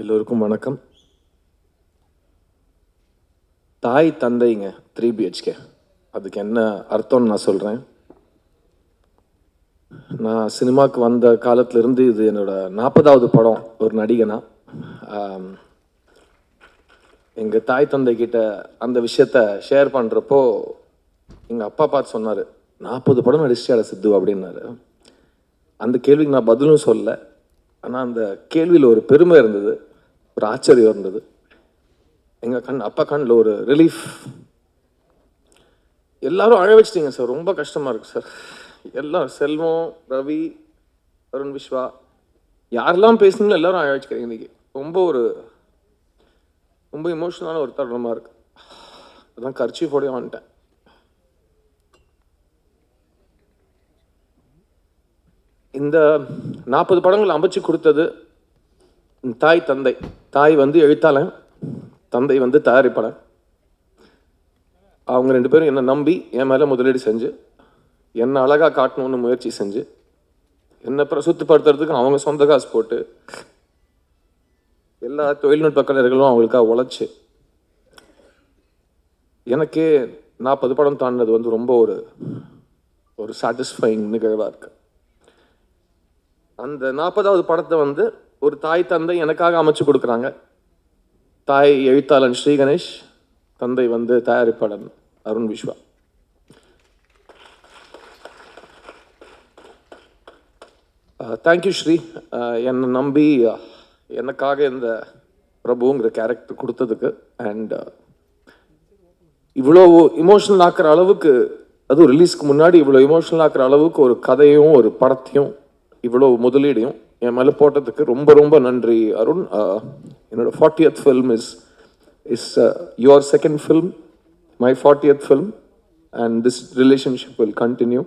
எல்லோருக்கும் வணக்கம். தாய் தந்தைங்க த்ரீ பிஹெச்கே அதுக்கு என்ன அர்த்தம்னு நான் சொல்கிறேன் நான் சினிமாவுக்கு வந்த காலத்திலேருந்து இது என்னோடய நாற்பதாவது படம் ஒரு நடிகனா. எங்கள் தாய் தந்தை கிட்ட அந்த விஷயத்த ஷேர் பண்ணுறப்போ எங்கள் அப்பா பார்த்து சொன்னார் நாற்பது படம் நடிச்சாட சித்து? அப்படின்னாரு. அந்த கேள்விக்கு நான் பதிலும் சொல்லலை. ஆனால் அந்த கேள்வியில் ஒரு பெருமை இருந்தது. ஒரு ஆச்சரியம் இருந்தது. எங்கள் கண் அப்பா கண்ணில் ஒரு ரிலீஃப் எல்லாரும் அழ வச்சிட்டீங்க சார். ரொம்ப கஷ்டமாக இருக்குது சார். எல்லாம் செல்வம் ரவி அருண் விஸ்வா. யாரெல்லாம் பேசுனீங்களோ எல்லாரும் அழ வச்சுக்கிறீங்க இன்றைக்கி ரொம்ப ஒரு ரொம்ப இமோஷனலான ஒரு தருணமாக இருக்குது அதான் கர்ச்சீஃபோடய வந்துட்டேன். இந்த நாற்பது படங்கள் அமைச்சு கொடுத்தது தாய் தந்தை. தாய் வந்து எழுத்தாளன் தந்தை வந்து தயாரிப்பாளன். அவங்க ரெண்டு பேரும் என்னை நம்பி என் மேலே முதலீடு செஞ்சு என்னை அழகாக காட்டணும்னு முயற்சி செஞ்சு என்னை பிரசுத்தப்படுத்துறதுக்கு அவங்க சொந்த காசு போட்டு எல்லா தொழில்நுட்ப கலைஞர்களும் அவங்களுக்காக உழைச்சி எனக்கே நாற்பது படம் தாண்டினது வந்து ரொம்ப ஒரு ஒரு சாட்டிஸ்ஃபைங் நிகழ்வாக இருக்கு. அந்த நாற்பதாவது படத்தை வந்து ஒரு தாய் தந்தை எனக்காக அமைச்சு கொடுக்குறாங்க. தாய் எழுத்தாளன் ஸ்ரீ கணேஷ் தந்தை வந்து தயாரிப்பாளர் அருண் விஸ்வா. தேங்க்யூ ஸ்ரீ. என்னை நம்பி எனக்காக இந்த பிரபுங்கிற கேரக்டர் கொடுத்ததுக்கு அண்ட் இவ்வளோ இமோஷனல் ஆக்குற அளவுக்கு அதுவும் ரிலீஸ்க்கு முன்னாடி இவ்வளோ இமோஷனல் ஆக்கிற அளவுக்கு ஒரு கதையும் ஒரு படத்தையும் இவ்வளோ முதலீடையும் என் மேலே போட்டதுக்கு ரொம்ப ரொம்ப நன்றி அருண். அஹ், என்னோட fortieth film is is your second film my fortieth film and this relationship will continue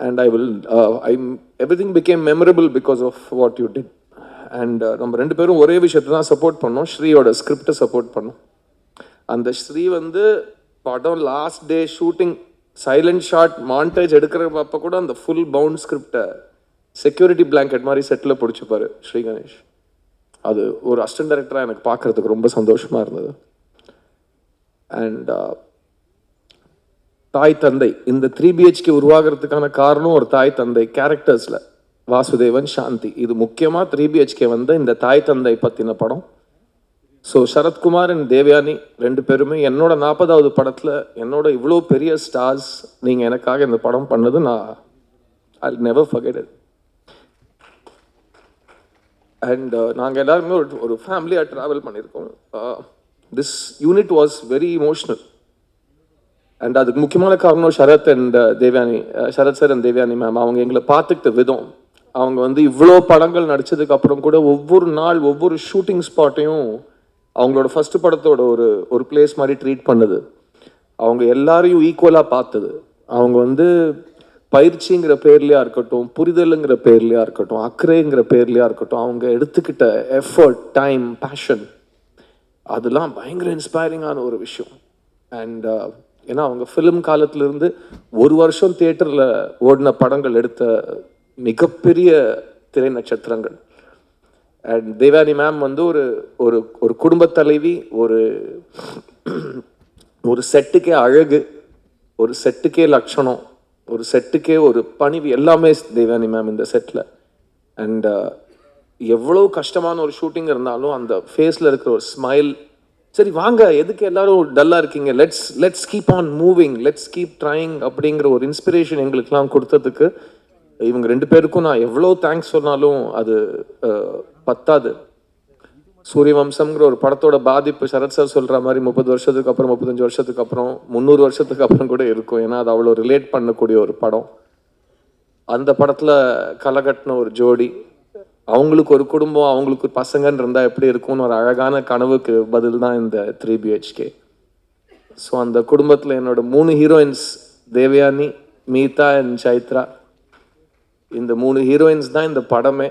and I will I everything became became memorable of what you you and uh, நம்ம ரெண்டு பேரும் ஒரே விஷயத்தை தான் சப்போர்ட் பண்ணோம். ஸ்ரீயோட ஸ்கிரிப்டை support பண்ணோம். அந்த ஸ்ரீ வந்து படம் last day shooting silent shot montage எடுக்கிறப்ப கூட அந்த ஃபுல் பவுண்ட் ஸ்கிரிப்டை செக்யூரிட்டி பிளாங்கெட் மாதிரி செட்டில் பிடிச்சிப்பார் ஸ்ரீ கணேஷ். அது ஒரு அசிஸ்டன்ட் டைரக்டராக எனக்கு பார்க்கறதுக்கு ரொம்ப சந்தோஷமாக இருந்தது. அண்ட் uh, தாய் தந்தை இந்த த்ரீ பிஹெச்கே உருவாகிறதுக்கான காரணம் ஒரு தாய் தந்தை கேரக்டர்ஸில் வாசுதேவன் சாந்தி. இது முக்கியமாக த்ரீ பிஹெச்கே வந்த இந்த தாய் தந்தை பற்றின படம். ஸோ சரத்குமார் அண்ட் தேவயானி ரெண்டு பேருமே என்னோட நாற்பதாவது படத்தில் என்னோட இவ்வளோ பெரிய ஸ்டார்ஸ் நீங்கள் எனக்காக இந்த படம் பண்ணது நான் I never forget it and uh, நாங்கள் எல்லாருமே ஒரு ஒரு ஃபேமிலியாக ட்ராவல் பண்ணியிருக்கோம். This unit was very emotional and அதுக்கு முக்கியமான காரணம் Sarath and uh, Devayani uh, Sarath sir and Devayani ma'am அவங்க எங்களை பார்த்துக்கிட்ட விதம். அவங்க வந்து இவ்வளோ படங்கள் நடித்ததுக்கப்புறம் கூட ஒவ்வொரு நாள் ஒவ்வொரு ஷூட்டிங் ஸ்பாட்டையும் அவங்களோட ஃபஸ்ட்டு படத்தோட ஒரு ஒரு பிளேஸ் மாதிரி ட்ரீட் பண்ணுது. அவங்க எல்லாரையும் ஈக்குவலாக பார்த்தது. அவங்க வந்து பயிற்சிங்கிற பேர்லையாக இருக்கட்டும் புரிதலுங்கிற பேர்லையா இருக்கட்டும் அக்கறைங்கிற பேர்லையா இருக்கட்டும் அவங்க எடுத்துக்கிட்ட எஃபர்ட் டைம் பேஷன் அதெல்லாம் பயங்கர இன்ஸ்பைரிங்கான ஒரு விஷயம். அண்ட் uh, ஏன்னா அவங்க ஃபிலிம் காலத்திலிருந்து ஒரு வருஷம் தியேட்டரில் ஓடின படங்கள் எடுத்த மிகப்பெரிய திரை நட்சத்திரங்கள். அண்ட் தேவானி மேம் வந்து ஒரு ஒரு ஒரு குடும்பத் தலைவி ஒரு ஒரு செட்டுக்கே அழகு ஒரு செட்டுக்கே லட்சணம் ஒரு செட்டுக்கே ஒரு பணிவு எல்லாமே தேவானி மேம் இந்த செட்டில் அண்ட் எவ்வளோ கஷ்டமான ஒரு ஷூட்டிங் இருந்தாலும் அந்த ஃபேஸில் இருக்கிற ஒரு ஸ்மைல் சரி வாங்க எதுக்கு எல்லாரும் டல்லாக இருக்கீங்க? Let's let's keep on moving let's keep trying அப்படிங்கிற ஒரு இன்ஸ்பிரேஷன் எங்களுக்கெல்லாம் கொடுத்ததுக்கு இவங்க ரெண்டு பேருக்கும் நான் எவ்வளோ தேங்க்ஸ் சொன்னாலும் அது uh, பத்தாது. சூரியவம்சம்ங்கிற ஒரு படத்தோட பாதிப்பு சரத் சார் சொல்கிற மாதிரி முப்பது வருஷத்துக்கு அப்புறம் முப்பத்தஞ்சு வருஷத்துக்கு அப்புறம் முந்நூறு வருஷத்துக்கு அப்புறம் கூட இருக்கும். ஏன்னா அது அவ்வளோ ரிலேட் பண்ணக்கூடிய ஒரு படம். அந்த படத்தில் களை கட்டின ஒரு ஜோடி அவங்களுக்கு ஒரு குடும்பம் அவங்களுக்கு ஒரு பசங்கன்னு இருந்தால் எப்படி இருக்கும்னு ஒரு அழகான கனவுக்கு பதில் தான் இந்த த்ரீ பிஹெச்கே ஸோ அந்த குடும்பத்தில் என்னோட மூணு ஹீரோயின்ஸ் தேவயானி மீதா அண்ட் சைத்ரா. இந்த மூணு ஹீரோயின்ஸ் தான் இந்த படமே.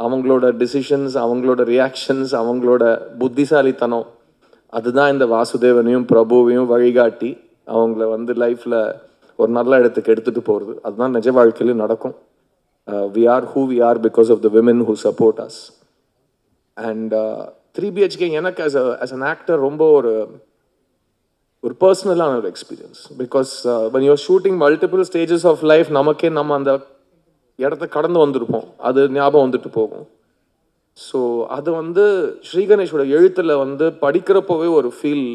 அவங்களோட டிசிஷன்ஸ் அவங்களோட ரியாக்ஷன்ஸ் அவங்களோட புத்திசாலித்தனம் அதுதான் இந்த வாசுதேவனையும் பிரபுவையும் வழிகாட்டி அவங்கள வந்து லைஃப்பில் ஒரு நல்ல இடத்துக்கு எடுத்துகிட்டு போகிறது அதுதான் நிஜ வாழ்க்கையிலும் நடக்கும். We are who we are because of the women who support us and three BHK எனக்கு as a as an actor ரொம்ப ஒரு ஒரு பர்சனலான ஒரு experience because when you're shooting multiple stages of life நமக்கே நம்ம அந்த இடத்த கடந்து வந்திருப்போம். அது ஞாபகம் வந்துட்டு போகும். ஸோ அது வந்து ஸ்ரீகணேஷோட எழுத்தில் வந்து படிக்கிறப்போவே ஒரு ஃபீல்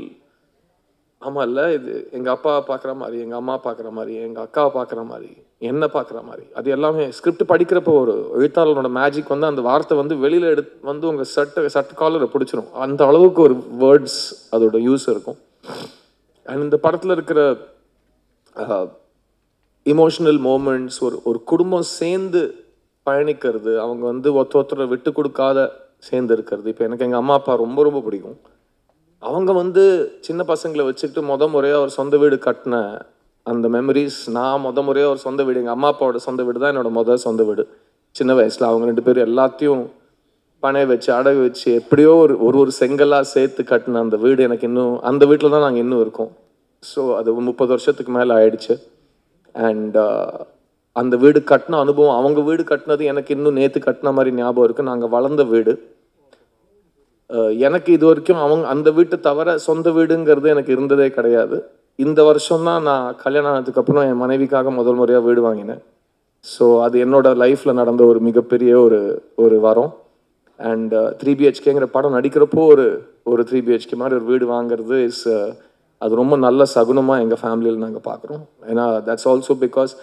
ஆமாம் இல்லை? இது எங்கள் அப்பா பார்க்குற மாதிரி எங்கள் அம்மா பார்க்குற மாதிரி எங்கள் அக்காவை பார்க்குற மாதிரி என்ன பார்க்குற மாதிரி. அது எல்லாமே ஸ்கிரிப்ட் படிக்கிறப்போ ஒரு எழுத்தாளரோட மேஜிக் வந்து அந்த வார்த்தை வந்து வெளியில் எடு வந்து உங்கள் சட்டை சட்ட காலரை பிடிச்சிரும். அந்த அளவுக்கு ஒரு வேர்ட்ஸ் அதோட யூஸ் இருக்கும். அண்ட் இந்த படத்தில் இருக்கிற இமோஷனல் மூமெண்ட்ஸ் ஒரு ஒரு குடும்பம் சேர்ந்து பயணிக்கிறது அவங்க வந்து ஒருத்த ஒருத்தரை விட்டு கொடுக்காத சேர்ந்து இருக்கிறது. இப்போ எனக்கு எங்கள் அம்மா அப்பா ரொம்ப ரொம்ப பிடிக்கும். அவங்க வந்து சின்ன பசங்களை வச்சுக்கிட்டு முத முறையாக ஒரு சொந்த வீடு கட்டின அந்த மெமரிஸ் நான் முத முறையாக ஒரு சொந்த வீடு எங்கள் அம்மா அப்பாவோட சொந்த வீடு தான் என்னோட முத சொந்த வீடு. சின்ன வயசில் அவங்க ரெண்டு பேரும் எல்லாத்தையும் பணைய வச்சு அடகு வச்சு எப்படியோ ஒரு ஒரு ஒரு செங்கலாக சேர்த்து கட்டின அந்த வீடு எனக்கு இன்னும் அந்த வீட்டில் தான் நாங்கள் இன்னும் இருக்கோம். ஸோ அது முப்பது வருஷத்துக்கு மேலே ஆயிடுச்சு. அண்ட் uh, அந்த வீடு கட்டின அனுபவம் அவங்க வீடு கட்டினது எனக்கு இன்னும் நேற்று கட்டின மாதிரி ஞாபகம் இருக்குது நாங்கள் வளர்ந்த வீடு. எனக்கு இது வரைக்கும் அவங்க அந்த வீட்டை தவிர சொந்த வீடுங்கிறது எனக்கு இருந்ததே கிடையாது. இந்த வருஷம் தான் நான் கல்யாணம் ஆனதுக்கப்புறம் என் மனைவிக்காக முதல் முறையாக வீடு வாங்கினேன். ஸோ அது என்னோட லைஃப்பில் நடந்த ஒரு மிகப்பெரிய ஒரு ஒரு வரம். அண்ட் த்ரீ பிஹெச்கேங்கிற படம் நடிக்கிறப்போ ஒரு ஒரு த்ரீ பிஹெச்கே மாதிரி ஒரு வீடு வாங்குறது இஸ் அது ரொம்ப நல்ல சகுனமாக எங்கள் ஃபேமிலியில் நாங்கள் பார்க்குறோம் ஏன்னா தட்ஸ் ஆல்சோ பிகாஸ்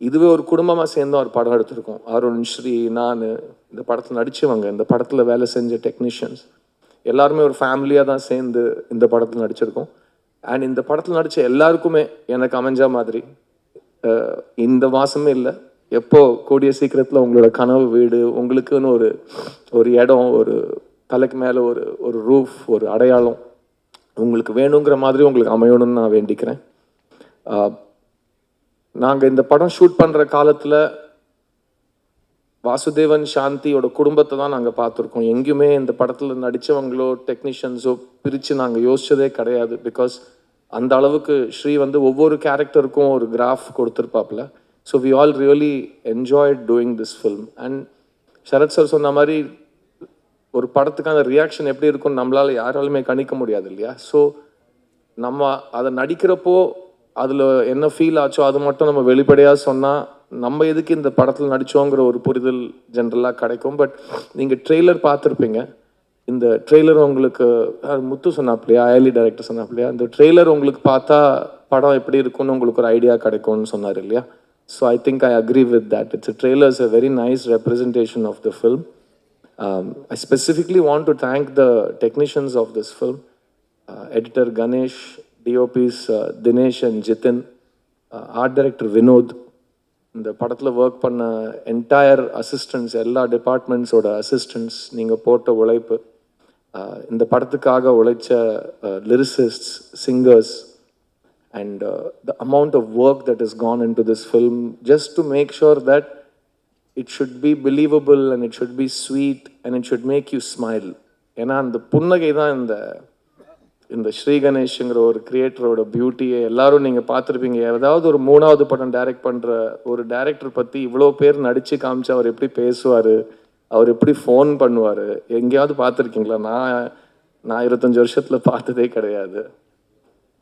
இதுவே ஒரு குடும்பமாக சேர்ந்து ஒரு படம் எடுத்திருக்கோம். அருண் ஸ்ரீ நான் இந்த படத்தில் நடித்தவங்க இந்த படத்தில் வேலை செஞ்ச டெக்னீஷியன்ஸ் எல்லாருமே ஒரு ஃபேமிலியாக தான் சேர்ந்து இந்த படத்தில் நடிச்சிருக்கோம். அண்ட் இந்த படத்தில் நடித்த எல்லாருக்குமே எனக்கு அமைஞ்ச மாதிரி இந்த மாதமே இல்லை. எப்போ கூடிய சீக்கிரத்தில் உங்களோட கனவு வீடு உங்களுக்குன்னு ஒரு ஒரு இடம் ஒரு தலைக்கு மேலே ஒரு ஒரு ரூஃப் ஒரு அடையாளம் உங்களுக்கு வேணுங்கிற மாதிரி உங்களுக்கு அமையணும்னு நான் வேண்டிக்கிறேன். நாங்கள் இந்த படம் ஷூட் பண்ணுற காலத்தில் வாசுதேவன் சாந்தியோட குடும்பத்தை தான் நாங்கள் பார்த்துருக்கோம். எங்கேயுமே இந்த படத்தில் நடித்தவங்களோ டெக்னீஷியன்ஸோ பிரித்து நாங்கள் யோசிச்சதே கிடையாது. பிகாஸ் அந்த அளவுக்கு ஸ்ரீ வந்து ஒவ்வொரு கேரக்டருக்கும் ஒரு graph கொடுத்துருப்பாப்புல. So we all really enjoyed doing this film and Sarath sir சொன்ன மாதிரி ஒரு படத்துக்கான ரியாக்ஷன் எப்படி இருக்கும்னு நம்மளால் யாராலுமே கணிக்க முடியாது இல்லையா? ஸோ நம்ம அதை நடிக்கிறப்போ அதில் என்ன ஃபீல் ஆச்சோ அது மட்டும் நம்ம வெளிப்படையாக சொன்னால் நம்ம எதுக்கு இந்த படத்தில் நடித்தோங்கிற ஒரு புரிதல் ஜென்ரலாக கிடைக்கும். பட் நீங்கள் ட்ரெய்லர் பார்த்துருப்பீங்க. இந்த ட்ரெய்லர் உங்களுக்கு முத்து சொன்னாப்லையா? அயலி டைரக்டர் சொன்னாப்லையா? இந்த ட்ரெய்லர் உங்களுக்கு பார்த்தா படம் எப்படி இருக்கும்னு உங்களுக்கு ஒரு ஐடியா கிடைக்கும்னு சொன்னார் இல்லையா? So I think I agree with that it's trailer is a very nice representation of the film Um, I specifically want to thank the technicians of this film, uh, editor Ganesh, DOPs uh, Dinesh and Jitin, uh, art director Vinod, இந்த படத்தில் work பண்ண entire assistance எல்லா டிபார்ட்மெண்ட்ஸோட assistance நீங்கள் போட்ட உழைப்பு இந்த படத்துக்காக உழைச்ச lyricists singers and the amount of work that is gone into this film just to make sure that it should be believable and it should be sweet and it should make you smile ஏன்னா அந்த புன்னகை தான் இந்த இந்த ஸ்ரீகணேஷுங்கிற ஒரு கிரியேட்டரோட பியூட்டியை எல்லாரும் நீங்கள் பார்த்துருப்பீங்க. ஏதாவது ஒரு மூணாவது படம் டைரக்ட் பண்ணுற ஒரு டேரக்டர் பற்றி இவ்வளோ பேர் நடித்து காமிச்சு அவர் எப்படி பேசுவார் அவர் எப்படி ஃபோன் பண்ணுவார் எங்கேயாவது பார்த்துருக்கீங்களா? நான் நான் இருபத்தஞ்சி வருஷத்தில் பார்த்ததே கிடையாது.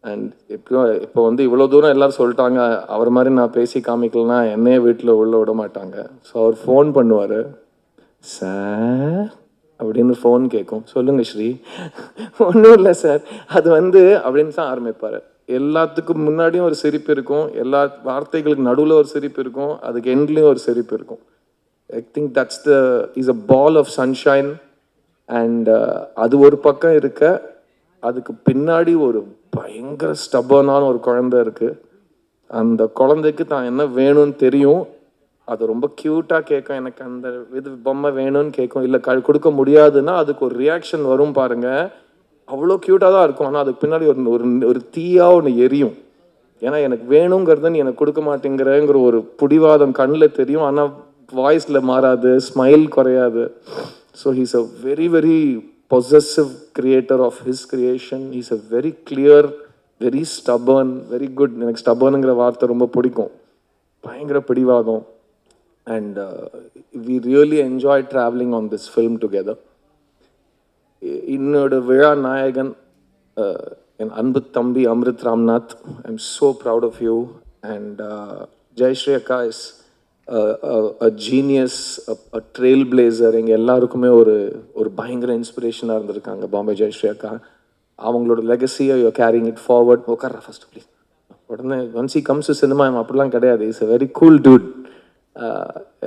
அண்ட் இப்போ இப்போ வந்து இவ்வளோ தூரம் எல்லாரும் சொல்லிட்டாங்க அவர் மாதிரி நான் பேசி காமிக்கலனா என்னையே வீட்டில் உள்ளே விட மாட்டாங்க. ஸோ அவர் ஃபோன் பண்ணுவார். சார் அப்படின்னு ஃபோன் கேட்கும் சொல்லுங்க ஸ்ரீ. ஒன்றும் இல்லை சார் அது வந்து அப்படின்னு தான் ஆரம்பிப்பார். எல்லாத்துக்கும் முன்னாடியும் ஒரு சிரிப்பு இருக்கும். எல்லா வார்த்தைகளுக்கு நடுவில் ஒரு சிரிப்பு இருக்கும். அதுக்கு எண்ட்லேயும் ஒரு சிரிப்பு இருக்கும். I think that's the is a ball of sunshine and அது ஒரு பக்கம் இருக்க அதுக்கு பின்னாடி ஒரு பயங்கர ஸ்டபனான ஒரு குழந்தை இருக்குது அந்த குழந்தைக்கு தான் என்ன வேணும்னு தெரியும். அது ரொம்ப க்யூட்டாக கேட்கும் எனக்கு அந்த இது பொம்மை வேணும்னு கேட்கும் இல்லை க கொடுக்க முடியாதுன்னா அதுக்கு ஒரு ரியாக்ஷன் வரும் பாருங்க. அவ்வளோ க்யூட்டாக தான் இருக்கும். ஆனால் அதுக்கு பின்னாடி ஒரு ஒரு ஒரு தீயாக ஒன்று எரியும். ஏன்னா எனக்கு வேணுங்கிறது நீ எனக்கு கொடுக்க மாட்டேங்கிறங்கிற ஒரு புடிவாதம் கண்ணில் தெரியும். ஆனால் வாய்ஸில் மாறாது. ஸ்மைல் குறையாது. So he's a very very possessive creator of his creation is a very clear very stubborn very good எனக்கு ஸ்டபர்னுங்கிற வார்த்தை ரொம்ப பிடிக்கும். பயங்கர பிடிவாதம். And we really enjoy travelling on this film together என்னோட இன்னோட விழா நாயகன் uh, என் அன்பு தம்பி Amrit Ramnath. I am so proud of you and Jayashree அக்கா is a genius a trailblazer எங்கள் எல்லாருக்குமே ஒரு ஒரு பயங்கர இன்ஸ்பிரேஷனாக இருந்திருக்காங்க. பாம்பே ஜெயஸ்ரீ அக்கா அவங்களோட லெகசியை யூ கேரிங் இட் ஃபார்வர்ட் உட்கார ஃபர்ஸ்ட் ப்ளீஸ் உடனே ஒன்ஸ் இ கம்ஸ் சினிமா அப்படிலாம் கிடையாது. Is a very cool dude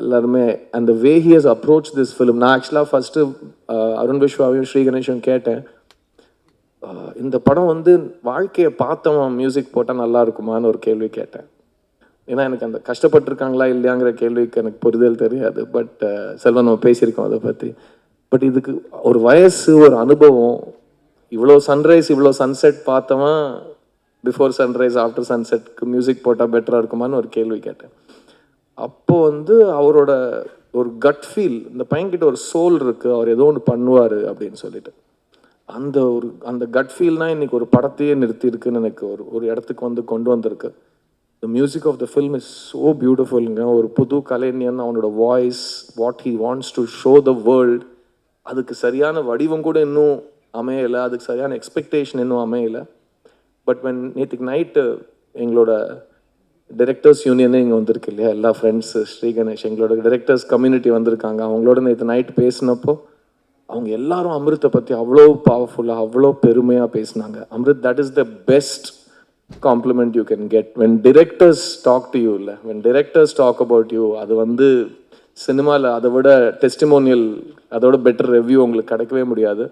எல்லாருமே அந்த way he has approach this film நான் ஆக்சுவலாக ஃபஸ்ட்டு அருண் விஸ்வாவையும் ஸ்ரீ கணேஷும் கேட்டேன் இந்த படம் வந்து வாழ்க்கையை பார்த்தவன் மியூசிக் போட்டால் நல்லா இருக்குமான்னு ஒரு கேள்வி கேட்டேன். ஏன்னா எனக்கு அந்த கஷ்டப்பட்டிருக்காங்களா இல்லையாங்கிற கேள்விக்கு எனக்கு புரிதல் தெரியாது. பட் uh, செல்வன் நம்ம பேசியிருக்கோம் அதை பற்றி பட் இதுக்கு ஒரு வயசு ஒரு அனுபவம் இவ்வளோ சன்ரைஸ் இவ்வளோ சன்செட் பார்த்தவன் பிஃபோர் சன்ரைஸ் ஆஃப்டர் சன்செட்க்கு மியூசிக் போட்டால் பெட்டராக இருக்குமான்னு ஒரு கேள்வி கேட்டேன். அப்போது வந்து அவரோட ஒரு கட் ஃபீல் இந்த பையன்கிட்ட ஒரு சோல் இருக்குது அவர் ஏதோ ஒன்று பண்ணுவார் அப்படின்னு சொல்லிட்டு. அந்த ஒரு அந்த கட் ஃபீல்னால் இன்றைக்கி ஒரு படத்தையே நிறுத்தி இருக்குன்னு எனக்கு ஒரு ஒரு இடத்துக்கு வந்து கொண்டு வந்திருக்கு. The music of the film is so பியூட்டிஃபுல்ங்க ஒரு புது கலைஞன் அவனோட voice what he wants to show the world அதுக்கு சரியான வடிவம் கூட இன்னும் அமையலை. அதுக்கு சரியான எக்ஸ்பெக்டேஷன் இன்னும் அமையலை. பட் வென் நேற்றுக்கு நைட்டு எங்களோட டிரெக்டர்ஸ் யூனியனே இங்கே வந்திருக்கு இல்லையா? எல்லா ஃப்ரெண்ட்ஸு ஸ்ரீ கணேஷ் எங்களோட டிரெக்டர்ஸ் கம்யூனிட்டி வந்திருக்காங்க. அவங்களோட நேற்று நைட் பேசினப்போ அவங்க எல்லாரும் அமிர்த்தை பற்றி அவ்வளோ பவர்ஃபுல்லாக அவ்வளோ பெருமையாக பேசினாங்க. Amrit that is the best compliment you can get when directors talk to you இல்லை? When directors talk about you அது வந்து சினிமாவில் அதை விட டெஸ்டிமோனியல் அதோட பெட்டர் ரிவ்யூ உங்களுக்கு கிடைக்கவே முடியாது.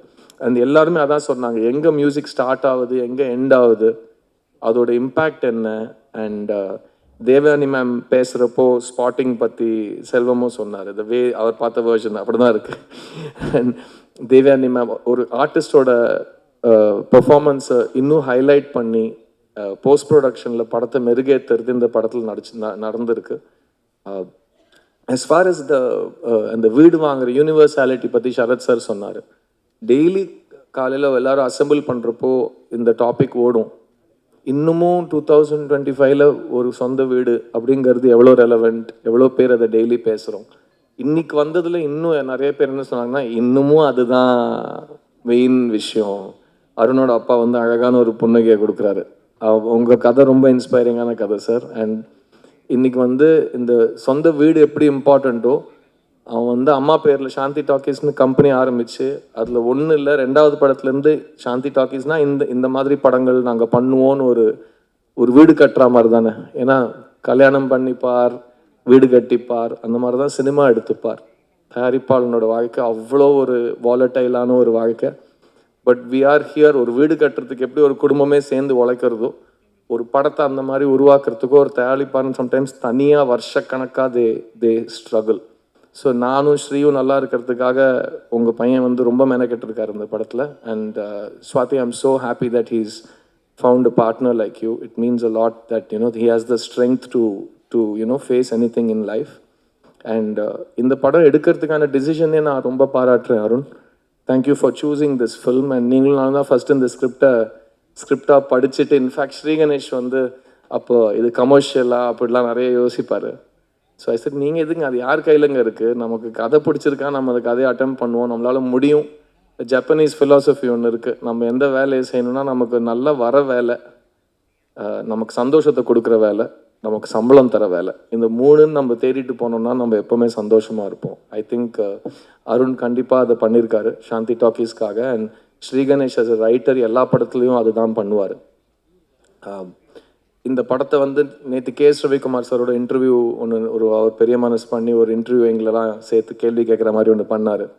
அண்ட் எல்லாருமே அதான் சொன்னாங்க. எங்கே மியூசிக் ஸ்டார்ட் ஆகுது எங்கே எண்ட் ஆகுது அதோட இம்பேக்ட் என்ன? அண்ட் uh, தேவயானி மேம் பேசுகிறப்போ ஸ்பாட்டிங் பற்றி செல்வமும் சொன்னார். இந்த வே அவர் பார்த்த வேர்ஷன் அப்படி தான் இருக்குது அண்ட் தேவயானி மேம் ஒரு ஆர்டிஸ்டோட பெர்ஃபார்மன்ஸை uh, இன்னும் ஹைலைட் பண்ணி போஸ்ட் ப்ரொடக்ஷனில் படத்தை மெருகேற்றுறது இந்த படத்தில் நடிச்சு ந- நடந்திருக்கு. எஸ் ஃபார் எஸ் த அந்த வீடு வாங்குற யூனிவர்சாலிட்டி பற்றி சரத் சார் சொன்னார். டெய்லி காலையில் எல்லாரும் அசெம்பிள் பண்ணுறப்போ இந்த டாபிக் ஓடும். இன்னமும் டூ தௌசண்ட் டுவெண்ட்டி ஃபைவ்ல ஒரு சொந்த வீடு அப்படிங்கிறது எவ்வளோ ரெலவெண்ட் எவ்வளோ பேர் அதை டெய்லி பேசுகிறோம் இன்னைக்கு வந்ததில் இன்னும் நிறைய பேர் என்ன சொன்னாங்கன்னா இன்னமும் அதுதான் மெயின் விஷயம். அருணோட அப்பா வந்து அழகான ஒரு புன்னகையை கொடுக்குறாரு. அவ- கதை ரொம்ப இன்ஸ்பைரிங்கான கதை சார் அண்ட் இன்றைக்கி வந்து இந்த சொந்த வீடு எப்படி இம்பார்ட்டண்ட்டோ அவன் வந்து அம்மா பேரில் சாந்தி டாக்கீஸ்னு கம்பெனி ஆரம்பிச்சு அதில் ஒன்றும் இல்லை ரெண்டாவது படத்துலேருந்து சாந்தி டாக்கீஸ்னால் இந்த இந்த மாதிரி படங்கள் நாங்கள் பண்ணுவோன்னு ஒரு ஒரு வீடு கட்டுற மாதிரி தானே. ஏன்னா கல்யாணம் பண்ணிப்பார் வீடு கட்டிப்பார் அந்த மாதிரி தான் சினிமா எடுத்துப்பார். தயாரிப்பாளனோட வாழ்க்கை அவ்வளோ ஒரு வாலட்டைலான ஒரு வாழ்க்கை. பட் வி ஆர் ஹியர் ஒரு வீடு கட்டுறதுக்கு எப்படி ஒரு குடும்பமே சேர்ந்து உழைக்கிறதோ ஒரு படத்தை அந்த மாதிரி உருவாக்குறதுக்கோ ஒரு தயாரிப்பாளன் சம்டைம்ஸ் தனியாக வருஷக்கணக்காக தே தே ஸ்ட்ரகிள் ஸோ நானும் ஸ்ரீயும் நல்லா இருக்கிறதுக்காக உங்கள் பையன் வந்து ரொம்ப மெனக்கெட்டிருக்காரு இந்த படத்தில். And Swathi am so happy that he's found a partner like you it means a lot that you know he has the strength to to you know face any thing in life and இந்த படம் எடுக்கிறதுக்கான டிசிஷனே நான் ரொம்ப பாராட்டுறேன் Arun. Thank you for choosing this film and நீங்களும் நான் தான் ஃபஸ்ட் இந்த ஸ்கிரிப்டை ஸ்கிரிப்டாக படிச்சுட்டு இன்ஃபேக்ட் ஸ்ரீகணேஷ் வந்து அப்போது இது கமர்ஷியலாக அப்படிலாம் நிறைய யோசிப்பார். ஸோ ஐ சார் நீங்கள் எதுங்க? அது யார் கையிலங்க இருக்குது நமக்கு கதை பிடிச்சிருக்கா? நம்ம அந்த கதையை அட்டம் பண்ணுவோம். நம்மளால முடியும். ஜப்பனீஸ் ஃபிலாசபி ஒன்று இருக்குது நம்ம எந்த வேலையை செய்யணும்னா நமக்கு நல்ல வர வேலை நமக்கு சந்தோஷத்தை கொடுக்குற வேலை. நமக்கு சம்பளம் தர வேலை. இந்த மூணுன்னு நம்ம தேடிட்டு போனோம்னா நம்ம எப்போவுமே சந்தோஷமாக இருப்போம். ஐ திங்க் uh, அருண் கண்டிப்பாக அதை பண்ணியிருக்காரு சாந்தி டாக்கீஸ்க்காக அண்ட் ஸ்ரீ கணேஷ் ரைட்டர் எல்லா படத்துலையும் அதுதான் பண்ணுவார். Um, இந்த படத்தை வந்து நேற்று கே. எஸ் ரவிக்குமார் சாரோட இன்டர்வியூ ஒன்று ஒரு அவர் பெரிய மனசு பண்ணி ஒரு இன்டர்வியூ எங்களெல்லாம் சேர்த்து கேள்வி கேட்குற மாதிரி ஒன்று பண்ணார்.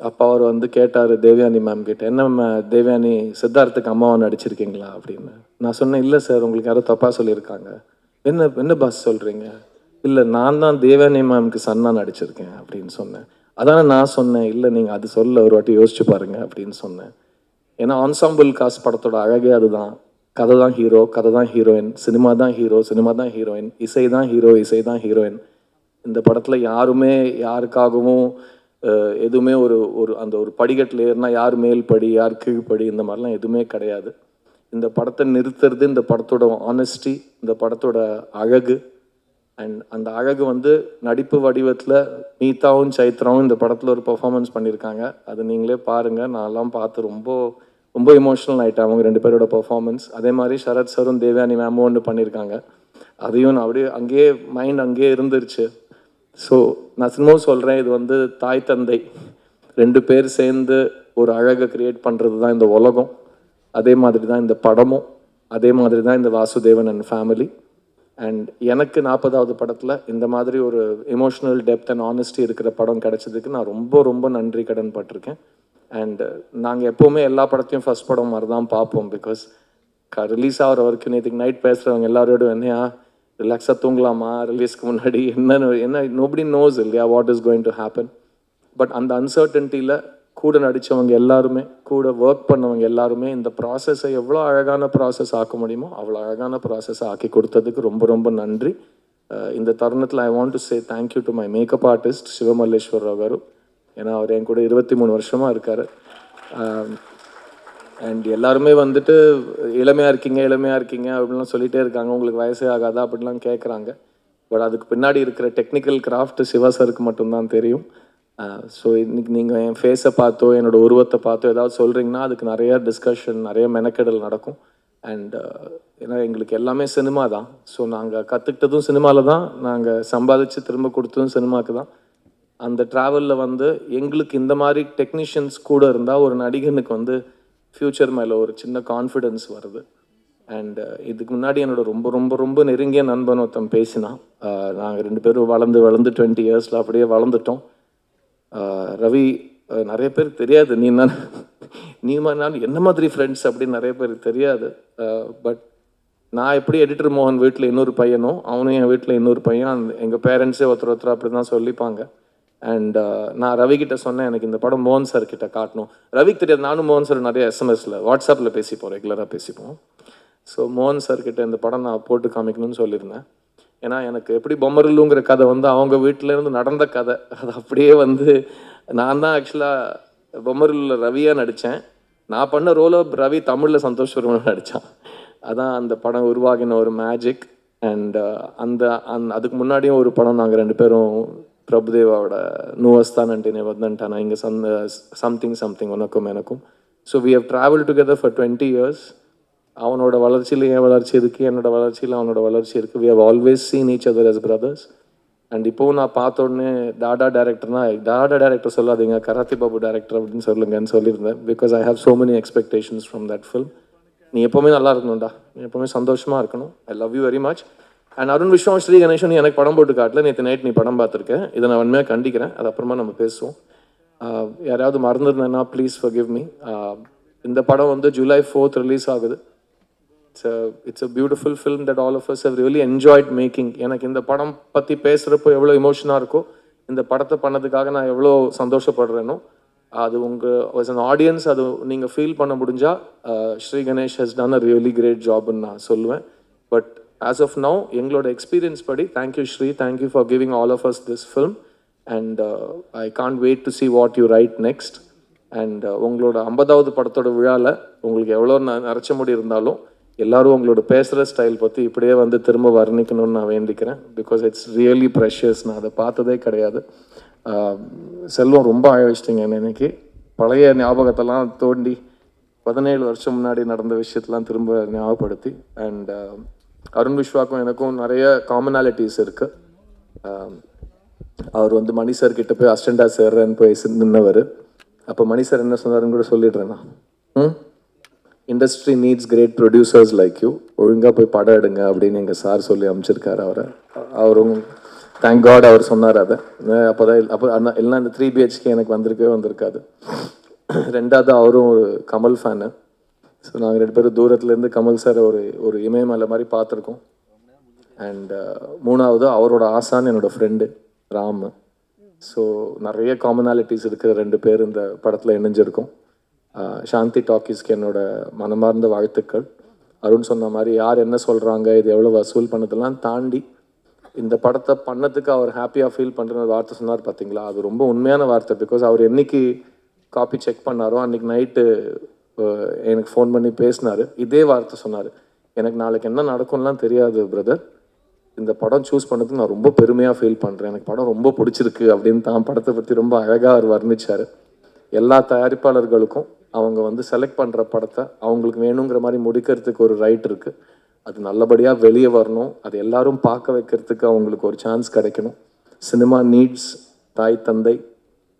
அப்போ அவர் வந்து கேட்டார் தேவயானி மேம் கிட்ட என்ன ma'am, தேவயானி சித்தார்த்துக்கு அம்மாவை நடிச்சிருக்கீங்களா? அப்படின்னு. நான் சொன்னேன் இல்லை சார் உங்களுக்கு யாரோ தப்பாக சொல்லியிருக்காங்க. என்ன என்ன பாஸ் சொல்கிறீங்க இல்லை நான் தான் தேவானி மேம்க்கு சன்னா நடிச்சிருக்கேன் அப்படின்னு சொன்னேன். அதானே நான் சொன்னேன். இல்லை நீங்கள் அது சொல்ல ஒரு வாட்டி யோசிச்சு பாருங்க அப்படின்னு சொன்னேன். ஏன்னா ஆன்சாம்பிள் காசு படத்தோட அழகே அதுதான். கதை தான் ஹீரோ கதை தான் ஹீரோயின் சினிமா தான் ஹீரோ சினிமா தான் ஹீரோயின் இசை தான் ஹீரோ இசை தான் ஹீரோயின். இந்த படத்தில் யாருமே யாருக்காகவும் எதுவுமே ஒரு ஒரு அந்த ஒரு படிக்கட்டில் ஏறினா யார் மேல் படி யார் கீழ்ப்படி இந்த மாதிரிலாம் எதுவுமே கிடையாது. இந்த படத்தை நிறுத்துறது இந்த படத்தோட ஆனஸ்டி இந்த படத்தோட அழகு. அண்ட் அந்த அழகு வந்து நடிப்பு வடிவத்தில் மீதாவும் சைத்ராவும் இந்த படத்தில் ஒரு பர்ஃபாமன்ஸ் பண்ணியிருக்காங்க. அது நீங்களே பாருங்கள் நான்லாம் பார்த்து ரொம்ப ரொம்ப எமோஷனல் ஆகிட்டேன் அவங்க ரெண்டு பேரோட பர்ஃபாமன்ஸ் அதே மாதிரி சரத் சரும் தேவயானி மேமும் ஒன்று பண்ணியிருக்காங்க. அதையும் நான் அப்படியே அங்கேயே மைண்ட் அங்கேயே இருந்துருச்சு. ஸோ நான் சினிமாவும் சொல்கிறேன் இது வந்து தாய் தந்தை ரெண்டு பேர் சேர்ந்து ஒரு அழகை க்ரியேட் பண்ணுறது தான் இந்த உலகம். அதே மாதிரி தான் இந்த படமும் அதே மாதிரி தான் இந்த வாசுதேவன் அண்ட் ஃபேமிலி அண்ட் எனக்கு நாற்பதாவது படத்தில் இந்த மாதிரி ஒரு எமோஷனல் டெப்த் அண்ட் ஆனஸ்டி இருக்கிற படம் கிடைச்சதுக்கு நான் ரொம்ப ரொம்ப நன்றி கடன் பட்டிருக்கேன். அண்ட் uh, நாங்கள் எப்போவுமே எல்லா படத்தையும் ஃபர்ஸ்ட் படம் மாதிரி தான் பார்ப்போம் பிகாஸ் ரிலீஸ் ஆகிற வரைக்கும் நேற்றுக்கு நைட் பேசுகிறவங்க எல்லாரோடும் என்னையா ரிலாக்ஸாக தூங்கலாமா? ரிலீஸ்க்கு முன்னாடி என்னன்னு என்ன நோபடி நோஸ் இல்லையா what is going to happen but அந்த அன்சர்டன்ட்டியில் கூட நடித்தவங்க எல்லாருமே கூட ஒர்க் பண்ணவங்க எல்லாருமே இந்த ப்ராசஸை எவ்வளோ அழகான ப்ராசஸ் ஆக்க முடியுமோ அவ்வளோ அழகான ப்ராசஸை ஆக்கி கொடுத்ததுக்கு ரொம்ப ரொம்ப நன்றி. இந்த தருணத்தில் I want to say thank you to my makeup artist Sivamalleswar Rao garu ஏன்னா அவர் என் கூட இருபத்தி மூணு வருஷமாக இருக்கார். அண்ட் எல்லாருமே வந்துட்டு இளமையாக இருக்கீங்க இளமையாக இருக்கீங்க அப்படின்லாம் சொல்லிகிட்டே இருக்காங்க. உங்களுக்கு வயசே ஆகாதா? அப்படின்லாம் கேட்குறாங்க பட் அதுக்கு பின்னாடி இருக்கிற டெக்னிக்கல் கிராஃப்ட் சிவா சாருக்கு மட்டும்தான் தெரியும். ஸோ இன்னைக்கு நீங்கள் என் ஃபேஸை பார்த்தோ என்னோட உருவத்தை பார்த்தோ ஏதாவது சொல்கிறீங்கன்னா அதுக்கு நிறையா டிஸ்கஷன் நிறைய மெனக்கெடல் நடக்கும். அண்ட் ஏன்னா எங்களுக்கு எல்லாமே சினிமா தான். ஸோ நாங்கள் கற்றுக்கிட்டதும் சினிமாவில் தான். நாங்கள் சம்பாதிச்சு திரும்ப கொடுத்ததும் சினிமாவுக்கு தான். அந்த ட்ராவலில் வந்து எங்களுக்கு இந்த மாதிரி டெக்னீஷியன்ஸ் கூட இருந்தால் ஒரு நடிகனுக்கு வந்து ஃப்யூச்சர் மேலே ஒரு சின்ன கான்ஃபிடென்ஸ் வருது. அண்ட் இதுக்கு முன்னாடி என்னோட ரொம்ப ரொம்ப ரொம்ப நெருங்கிய நண்பன் ஒருத்தன் பேசினான். நாங்கள் ரெண்டு பேரும் வளர்ந்து வளர்ந்து டுவெண்ட்டி இயர்ஸில் அப்படியே வளர்ந்துட்டோம். ரவி நிறைய பேருக்கு தெரியாது. நீ நான் நீ நான் என்ன மாதிரி ஃப்ரெண்ட்ஸ் அப்படின்னு நிறைய பேருக்கு தெரியாது. பட் நான் எப்படி எடிட்டர் மோகன் வீட்டில் இன்னொரு பையனும் அவனும் என் வீட்டில் இன்னொரு பையன் எங்கள் பேரண்ட்ஸே ஒருத்தர் ஒருத்தர் அப்படி தான் சொல்லிப்பாங்க அண்ட் நான் ரவி கிட்ட சொன்னேன் எனக்கு இந்த படம் மோகன் சார் கிட்ட காட்டணும். ரவிக்கு தெரியாது நானும் மோகன் சார் நிறைய எஸ்எம்எஸில் வாட்ஸ்அப்பில் பேசிப்போம் ரெகுலராக பேசிப்போம். ஸோ மோகன் சார் கிட்ட இந்த படம் நான் போட்டு காமிக்கணும்னு சொல்லியிருந்தேன். ஏன்னா எனக்கு எப்படி பொம்மருலுங்கிற கதை வந்து அவங்க வீட்டிலேருந்து நடந்த கதை. அது அப்படியே வந்து நான் தான் ஆக்சுவலாக பொம்மருலில் ரவியாக நடித்தேன் நான் பண்ண ரோலோ ரவி தமிழில் சந்தோஷ் வர்மன் நடித்தான் அதான் அந்த படம் உருவாகின ஒரு மேஜிக் அண்ட் அந்த அந் அதுக்கு முன்னாடியும் ஒரு படம் நாங்கள் ரெண்டு பேரும் பிரபுதேவாவோட நூவஸ்தான் அண்டினே வந்தன்ட்டானா இங்கே சந்த சம்திங் சம்திங் உனக்கும் எனக்கும். So we have travel together for twenty years அவனோட வளர்ச்சியில் என் வளர்ச்சி இருக்குது என்னோட வளர்ச்சியில் அவனோட வளர்ச்சி இருக்குது we have always seen each other as brothers and இப்போவும் நான் பார்த்த உடனே டாடா டேரக்டர்னா டாடா டேரக்டர் சொல்லாதீங்க கராத்தி பாபு டேரக்டர் அப்படின்னு சொல்லுங்கன்னு சொல்லியிருந்தேன். Because I have so many expectations from that film நீ எப்போவுமே நல்லா இருக்கணும்டா. நீ எப்போவுமே சந்தோஷமாக இருக்கணும். I love you very much and Arun Vishwam Sri Ganeshan நீ எனக்கு படம் போட்டு காட்டல. நேற்று நைட் நீ படம் பார்த்துருக்கேன் இதை நான் உண்மையாக கண்டிக்கிறேன். அது அப்புறமா நம்ம பேசுவோம். யாராவது மறந்துருந்தேன்னா ப்ளீஸ் ஃபர் கிவ் மீ இந்த படம் வந்து ஜூலை ஃபோர்த் ரிலீஸ் ஆகுது. It's it's a beautiful film that all of us have really enjoyed making எனக்கு இந்த படம் பற்றி பேசுகிறப்போ எவ்வளோ இமோஷனாக இருக்கோ இந்த படத்தை பண்ணதுக்காக நான் எவ்வளோ சந்தோஷப்படுறேனோ அது உங்கள் as அன் ஆடியன்ஸ் அது நீங்கள் ஃபீல் பண்ண முடிஞ்சால் Sri Ganesh has done a really great ஜாப்னு நான் சொல்லுவேன். பட் ஆஸ் ஆஃப் நவ் எங்களோட எக்ஸ்பீரியன்ஸ் படி thank you Sri thank you for giving all of us this film and I can't wait to see what you write next and உங்களோட ஐம்பதாவது படத்தோட விழாவில் உங்களுக்கு எவ்வளோ ந நரைச்ச முடி இருந்தாலும் எல்லாரும் உங்களோட பேசுகிற ஸ்டைல் பற்றி இப்படியே வந்து திரும்ப வர்ணிக்கணும்னு நான் வேண்டிக்கிறேன். பிகாஸ் இட்ஸ் ரியலி ப்ரெஷியஸ் நான் அதை பார்த்ததே கிடையாது. செல்வம் ரொம்ப அழகிச்சிட்டிங்க என்ன இன்னைக்கு. பழைய ஞாபகத்தெல்லாம் தோண்டி பதினேழு வருஷம் முன்னாடி நடந்த விஷயத்தெலாம் திரும்ப ஞாபகப்படுத்தி. அண்ட் அருண் விஸ்வாக்கும் எனக்கும் நிறைய காமனாலிட்டிஸ் இருக்குது அவர் வந்து மணி சார் கிட்ட போய் அஸ்டண்டா சேர்றேன்னு போய் நின்னவர். அப்போ மணி சார் என்ன சொன்னாருன்னு கூட சொல்லிடுறேன் நான். Industry needs great producers like you ஒழுங்காக போய் படம் எடுங்க அப்படின்னு எங்கள் சார் சொல்லி அமைச்சிருக்காரு அவரை. அவரும் தேங்க் காட் அவர் சொன்னார் அதை. அப்போ தான் அப்போ எல்லாம் இந்த த்ரீ பிஹெச்கே எனக்கு வந்திருக்கவே வந்திருக்காது. ரெண்டாவது அவரும் ஒரு கமல் ஃபேனு ஸோ நாங்கள் ரெண்டு பேரும் தூரத்துலேருந்து கமல் சார் ஒரு ஒரு இமயமலை மாதிரி பார்த்துருக்கோம். அண்ட் மூணாவது அவரோட ஆசான் என்னோடய ஃப்ரெண்டு ராம். ஸோ நிறைய காமனாலிட்டிஸ் இருக்கிற ரெண்டு பேர் இந்த படத்தில் இணைஞ்சிருக்கோம். சாந்தி டாக்கீஸ்க்கு என்னோட மனமார்ந்த வாழ்த்துக்கள். அருண் சொன்ன மாதிரி யார் என்ன சொல்கிறாங்க இது எவ்வளோ வசூல் பண்ணதெல்லாம் தாண்டி இந்த படத்தை பண்ணதுக்கு அவர் ஹாப்பியாக ஃபீல் பண்ணுற வார்த்தை சொன்னார் பார்த்தீங்களா அது ரொம்ப உண்மையான வார்த்தை பிகாஸ் அவர் என்னைக்கு காப்பி செக் பண்ணாரோ அன்னைக்கு நைட்டு எனக்கு ஃபோன் பண்ணி பேசினார். இதே வார்த்தை சொன்னார். எனக்கு நாளைக்கு என்ன நடக்கும்லாம் தெரியாது பிரதர் இந்த படம் சூஸ் பண்ணதுக்கு நான் ரொம்ப பெருமையாக ஃபீல் பண்ணுறேன் எனக்கு படம் ரொம்ப பிடிச்சிருக்கு அப்படின்னு தான் படத்தை பற்றி ரொம்ப அழகாக அவர் வர்ணிச்சார். எல்லா தயாரிப்பாளர்களுக்கும் அவங்க வந்து செலக்ட் பண்ணுற படத்தை அவங்களுக்கு வேணுங்கிற மாதிரி முடிக்கிறதுக்கு ஒரு ரைட் இருக்குது அது நல்லபடியாக வெளியே வரணும். அது எல்லாரும் பார்க்க வைக்கிறதுக்கு அவங்களுக்கு ஒரு சான்ஸ் கிடைக்கணும். சினிமா நீட்ஸ் தாய் தந்தை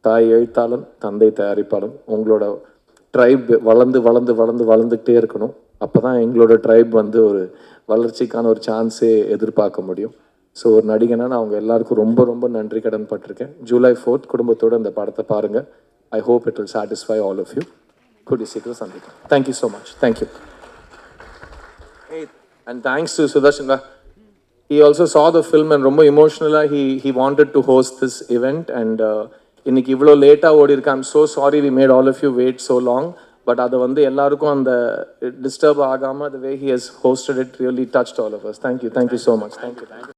தாய் எழுத்தாளன் தந்தை தயாரிப்பாளன். உங்களோட ட்ரைப் வளர்ந்து வளர்ந்து வளர்ந்து வளர்ந்துக்கிட்டே இருக்கணும். அப்போ தான் எங்களோட ட்ரைப் வந்து ஒரு வளர்ச்சிக்கான ஒரு சான்ஸே எதிர்பார்க்க முடியும். ஸோ ஒரு நடிகனா நான் அவங்க எல்லாருக்கும் ரொம்ப ரொம்ப நன்றி கடன் பட்டிருக்கேன். ஜூலை ஃபோர்த் குடும்பத்தோட இந்த படத்தை பாருங்கள் I hope it will satisfy all of you கூடிய சீக்கிரம் சந்திக்கிறேன் thank you so much thank you and thanks to Sudarshan he also saw the film and ரொம்ப இமோஷனலாக he he wanted to host this event and இன்னைக்கு இவ்வளோ லேட்டாக ஓடி இருக்கேன் I'm so sorry we made all of you wait so long but அதை வந்து எல்லாருக்கும் அந்த டிஸ்டர்ப் ஆகாமல் the way he has hosted it really touch all of us thank you thank you so much thank you thank you